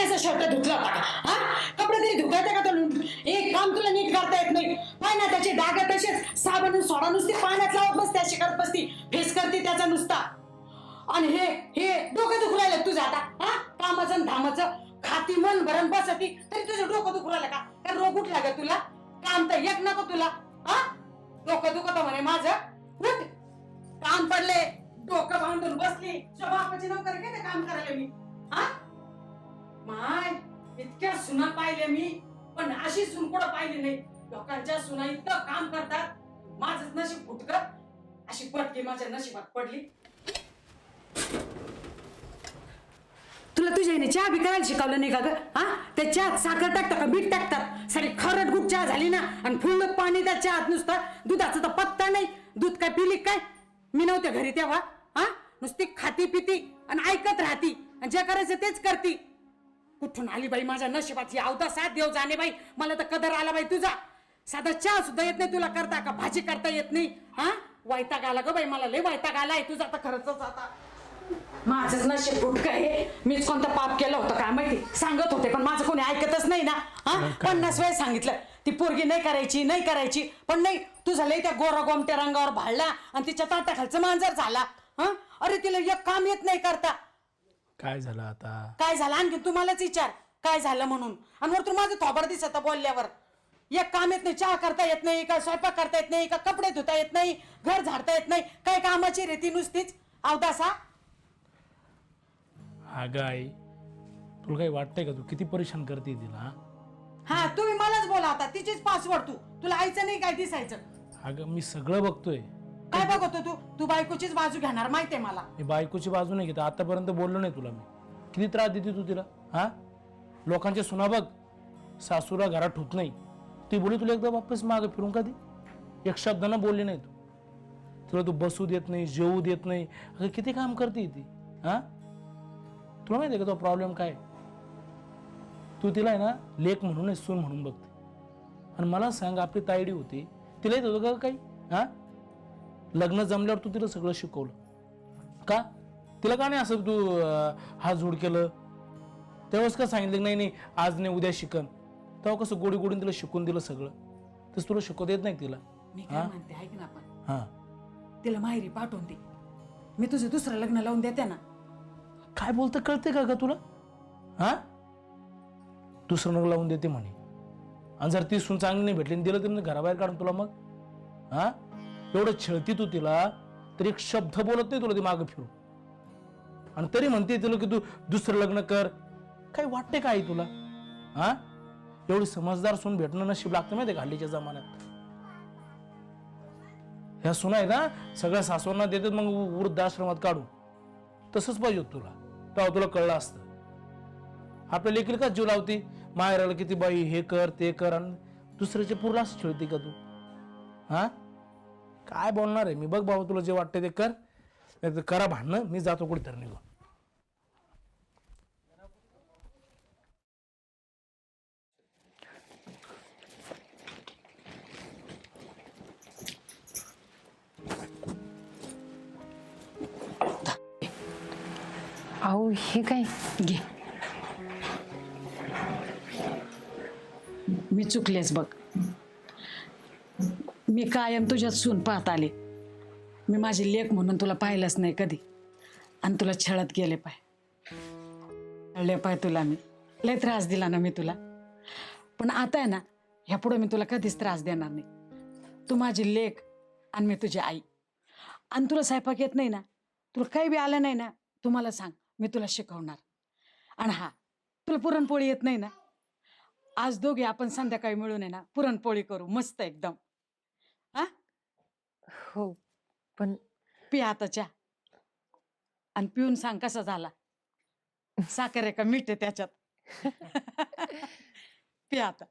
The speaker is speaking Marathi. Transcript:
पाण्याचा शर्ट धुतला होता का? हा? कपडे तरी धुकायचा का तुला एक काम तुला नीट करता येत नाही. पाय ना त्याचे डाग तसेच. साबण सोडा नुसती पाण्यात लावत बसते अशी करत बसती. फेस करते त्याचा नुसता. आणि हे हे डोकं दुखू राहिलं तुझं आता. हा? कामाचं आणि धामाचं. खाती मन भरण बसती. तरी तुझं डोकं दुखू राहिलं का? तर रोग उठला का तुला? काम तर एक नको तुला. हा? डोकं दुखत म्हणे माझं. उठ. काम पडले. डोकं बांधून बसली. तुझ्या नोकर नोकरी काम करायला मी. माय इतक्या सुना पाहिले मी पण अशी सुन पाहिली नाही. लोकांच्या सुना इतकं काम करतात. माझच नशीब फुटकत अशी पटकी माझ्या नशिबात पडली. तुला तुझ्या आईने चहा बी करायला शिकवलं नाही का ग? हा? त्या चहात साखर टाकतात का? मीठ टाकतात. सारी खरट गुट चहा झाली ना आणि फुल्ल पाणी त्या चहात नुसतं. दुधाचा तर पत्ता नाही. दूध काय पिली काय? मी नव्हते घरी तेव्हा. हा? नुसती खाती पिती आणि ऐकत राहती. आणि जे करायचं तेच करती. कुठून आली बाई माझ्या नशिबात? ही अवधा साथ देव जाणे बाई. मला तर कदर आला बाई तुझा. साधा चहा सुद्धा येत नाही तुला करता का? भाजी करता येत नाही. हा? वैताग आला ग बाई मला. लय वैताग आलाय तुझा आता खरंच आता. माझंच नशीब फुटकं आहे. मीच कोणतं पाप केलं होतं काय माहिती? सांगत होते पण माझं कोणी ऐकतच नाही ना. हा? पन्नास वेळ सांगितलं. ती पोरगी नाही करायची नाही करायची. पण नाही तुझा लय त्या गोरा गोमट्या रंगावर भाळला आणि तिच्या ताटाखालचं मांजर झाला. हा? अरे तिला एक काम येत नाही करता. काय झालं आता? काय झालं? आणखी तुम्हालाच विचार. काय झालं म्हणून? आणि वर तू माझं थोबड दिसत बोलल्यावर. एक काम येत नाही चहा करता येत नाही का स्वयंपाक करता येत नाही का कपडे धुता येत नाही घर झाडता येत नाही काय कामाची रेती नुसतीच? अवदासा? अगं आई तुला काही वाटतंय का तू? किती परेशान करते तिला हा? हा तुम्ही मलाच बोला आता. तिचीच पासवर्ड तू. तुला आईचं नाही काय दिसायचं? अगं मी सगळं बघतोय. काय बघतो तू? तू बायकोचीच बाजू घेणार माहितीये मला. मी बायकोची बाजू नाही घेत. आतापर्यंत बोललो नाही तुला मी. किती त्रास देते तू तिला? हा? लोकांच्या सुना बघ. सासूला घरात ठोत नाही. ती बोली तुला एकदा वापस मागे फिरून का एक शब्दानं बोलली नाही तू. तुला तू बसू देत नाही जेवू देत नाही. अगं किती काम करते ती? हा? तुला माहिती आहे का तो प्रॉब्लेम काय? तू तिला आहे ना लेख म्हणून आहे, सून म्हणून बघते. आणि मला सांग आपली तायडी होती. तिला येत होतं का काही? हा? लग्न जमल्यावर तू तिला सगळं शिकवलं. का? तिला का नाही असं तू हात जोड केलं? तेव्हाच का सांगितलं नाही नाही आज नाही उद्या शिकन. तेव्हा कसं गोडी गोडीन तिला शिकून दिलं सगळं. तसं तुला शिकवता येत नाही तिला? मी काय म्हणते ऐक ना आपण. हा. तिला माहेरी पाठवून दे. मी तुझं दुसरं लग्न लावून देते ना. काय बोलतं कळते का ग तुला? हा? दुसरं नग लावून देते म्हणे. आणि जर ती सून चांगली नाही भेटली आणि दिलं तिने घराबाहेर काढून तुला मग? हा? एवढं छळती तू तिला तरी एक शब्द बोलत नाही तुला ती मागं फिरू आणि तरी म्हणते तुला की तू दुसरं लग्न कर. काही वाटते काय तुला? हा? एवढी समजदार सून भेटणं नशीब लागतं माहिती घालीच्या हल्लीच्या जमान्यात? ह्या सुना आहे ना सगळ्या सासवांना देतात मग वृद्धाश्रमात काढू तसंच पाहिजे तुला. तेव्हा तुला कळलं असतं. आपल्या लेखील का जीव लावती. माहेराला किती बाई हे कर ते कर आणि दुसऱ्याचे पूर्ण असं खेळते का तू? हा? काय बोलणार आहे? मी बघ बाबा तुला जे वाटतं ते कर. नाही तर करा भांडणं मी जातो कुठेतरी निघून. अहो हे काय? घे. मी चुकलेच बघ. मी कायम तुझ्यात सून पाहत आले. मी माझी लेख म्हणून तुला पाहिलंच नाही कधी. आणि तुला छळत गेले पाय. छळले पाय तुला मी. लय त्रास दिला ना मी तुला. पण आता आहे ना ह्या पुढे मी तुला कधीच त्रास देणार नाही. तू माझी लेख आणि मी तुझी आई. आणि तुला स्वयंपाक येत नाही ना तुला काही बी आलं नाही ना तू मला सांग मी तुला शिकवणार. आणि हा तुला पुरणपोळी येत नाही ना. आज दोघे आपण संध्याकाळी मिळून आहे ना पुरणपोळी करू मस्त एकदम. हा? हो पण पी आता चहा. आणि पिऊन सांग कसा झाला. साखर आहे का मीठ आहे त्याच्यात? पी आता.